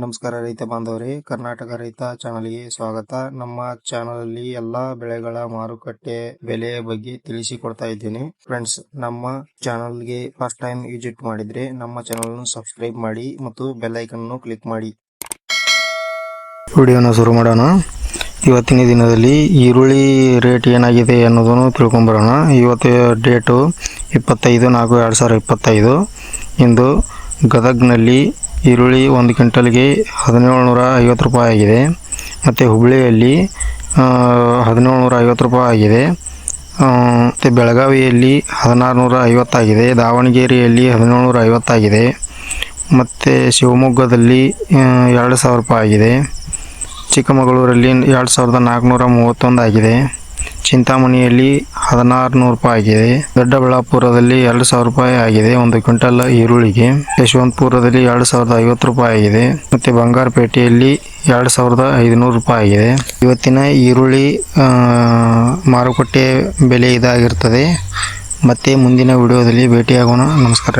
ನಮಸ್ಕಾರ ರೈತ ಬಾಂಧವರೇ, ಕರ್ನಾಟಕ ರೈತ ಚಾನಲ್ಗೆ ಸ್ವಾಗತ. ನಮ್ಮ ಚಾನಲ್ ಅಲ್ಲಿ ಎಲ್ಲಾ ಬೆಳೆಗಳ ಮಾರುಕಟ್ಟೆ ಬೆಲೆ ಬಗ್ಗೆ ತಿಳಿಸಿಕೊಡ್ತಾ ಇದ್ದೇನೆ. ಫ್ರೆಂಡ್ಸ್ ನಮ್ಮ ಚಾನಲ್ಗೆ ಫಸ್ಟ್ ಟೈಮ್ ವಿಸಿಟ್ ಮಾಡಿದ್ರೆ ನಮ್ಮ ಚಾನಲ್ ಸಬ್ಸ್ಕ್ರೈಬ್ ಮಾಡಿ ಮತ್ತು ಬೆಲ್ ಐಕನ್ ಕ್ಲಿಕ್ ಮಾಡಿ. ವಿಡಿಯೋನ ಶುರು ಮಾಡೋಣ. ಇವತ್ತಿನ ದಿನದಲ್ಲಿ ಈರುಳ್ಳಿ ರೇಟ್ ಏನಾಗಿದೆ ಅನ್ನೋದನ್ನು ತಿಳ್ಕೊಂಬರೋಣ ಇವತ್ತು ಡೇಟು ಇಪ್ಪತ್ತೈದು ನಾಲ್ಕು ಎರಡು ಸಾವಿರ ಇಪ್ಪತ್ತೈದು. ಇಂದು ಗದಗ್ನಲ್ಲಿ ಈರುಳ್ಳಿ ಒಂದು ಕ್ವಿಂಟಲ್ಗೆ ಹದಿನೇಳು ನೂರ ಐವತ್ತು ರೂಪಾಯಿ ಆಗಿದೆ. ಮತ್ತು ಹುಬ್ಬಳ್ಳಿಯಲ್ಲಿ ಹದಿನೇಳು ನೂರ ಐವತ್ತು ರೂಪಾಯಿ ಆಗಿದೆ. ಮತ್ತು ಬೆಳಗಾವಿಯಲ್ಲಿ ಹದಿನಾರು ನೂರ ಐವತ್ತಾಗಿದೆ ದಾವಣಗೆರೆಯಲ್ಲಿ ಹದಿನೇಳು ನೂರ ಐವತ್ತಾಗಿದೆ ಮತ್ತು ಶಿವಮೊಗ್ಗದಲ್ಲಿ ಎರಡು ಸಾವಿರ ರೂಪಾಯಿ ಆಗಿದೆ. ಚಿಕ್ಕಮಗಳೂರಲ್ಲಿ ಎರಡು ಸಾವಿರದ ನಾಲ್ಕುನೂರ ಮೂವತ್ತೊಂದು ಆಗಿದೆ. ಚಿಂತಾಮಣಿಯಲ್ಲಿ ಹದಿನಾರು ನೂರು ರೂಪಾಯಿ ಆಗಿದೆ. ದೊಡ್ಡಬಳ್ಳಾಪುರದಲ್ಲಿ ಎರಡು ಸಾವಿರ ರೂಪಾಯಿ ಆಗಿದೆ. ಒಂದು ಕ್ವಿಂಟಲ್ ಈರುಳ್ಳಿಗೆ ಯಶವಂತಪುರದಲ್ಲಿ ಎರಡು ಸಾವಿರದ ಐವತ್ತು ರೂಪಾಯಿ ಆಗಿದೆ. ಮತ್ತೆ ಬಂಗಾರಪೇಟೆಯಲ್ಲಿ ಎರಡು ಸಾವಿರದ ಐದುನೂರು ರೂಪಾಯಿ ಆಗಿದೆ. ಇವತ್ತಿನ ಈರುಳ್ಳಿ ಮಾರುಕಟ್ಟೆ ಬೆಲೆ ಇದಾಗಿರ್ತದೆ. ಮತ್ತೆ ಮುಂದಿನ ವಿಡಿಯೋದಲ್ಲಿ ಭೇಟಿಯಾಗೋಣ. ನಮಸ್ಕಾರ